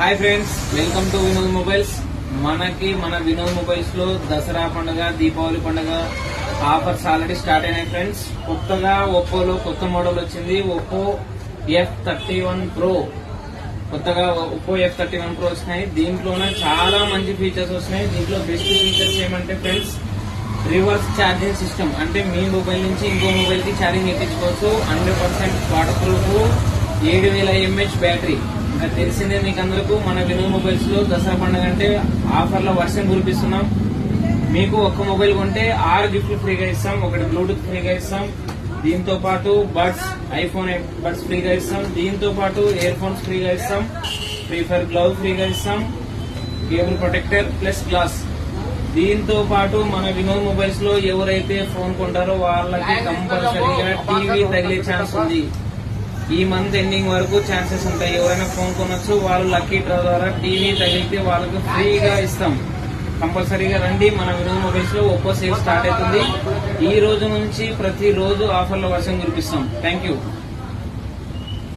Hi friends welcome to Vinod mobiles మనకి మన వినోద్ మొబైల్స్లో దసరా పండుగ దీపావళి పండుగ ఆఫర్స్ ఆల్రెడీ స్టార్ట్ అయినాయి ఫ్రెండ్స్ కొత్తగా ఒప్పోలో కొత్త మోడల్ వచ్చింది Oppo F thirty one pro కొత్తగా Oppo F thirty one pro వచ్చినాయి. దీంట్లోనే చాలా మంచి ఫీచర్స్ వస్తున్నాయి. దీంట్లో బెస్ట్ ఫీచర్స్ ఏమంటే ఫ్రెండ్స్ రివర్స్ ఛార్జింగ్ సిస్టమ్ అంటే మీ మొబైల్ నుంచి ఇంకో మొబైల్కి ఛార్జింగ్ ఎక్కించుకోవచ్చు. హండ్రెడ్ పర్సెంట్ వాటర్ ప్రూఫ్ ఏడు వేల ఎంహెచ్ బ్యాటరీ తెలిసిందే మీకు అందరికీ మన వినోద్ మొబైల్స్లో దసరా పండుగ అంటే ఆఫర్లో వర్షం కురిపిస్తున్నాం. మీకు ఒక్క మొబైల్ కొంటే ఆరు గిఫ్ట్లు ఫ్రీగా ఇస్తాం ఒకటి బ్లూటూత్ ఫ్రీగా ఇస్తాం. దీంతో పాటు బడ్స్ ఐఫోన్ బడ్స్ ఫ్రీగా ఇస్తాం. దీంతో పాటు ఇయర్ ఫోన్స్ ఫ్రీగా ఇస్తాం. ఫ్రీ ఫైర్ గ్లౌజ్ ఫ్రీగా ఇస్తాం. Cable protector plus glass. దీంతో పాటు మన వినోద్ మొబైల్స్లో ఎవరైతే ఫోన్ కొంటారో వాళ్ళకి కంపల్సరీగా టీవీ తగిలే ఛాన్స్ ఉంది. ఈ మంత్ ఎండింగ్ వరకు ఛాన్సెస్ ఉంటాయి. ఎవరైనా ఫోన్ కొనొచ్చు వాళ్ళు లక్కీ డ్రా ద్వారా టీవీ తగిలితే వాళ్ళకు ఫ్రీగా ఇస్తాం. కంపల్సరీగా రండి. మన వినోద్ మొబైల్స్లో ఒప్పో సేల్ స్టార్ట్ అవుతుంది. ఈ రోజు నుంచి ప్రతి రోజు ఆఫర్ల వర్షం కురిపిస్తాం. Thank you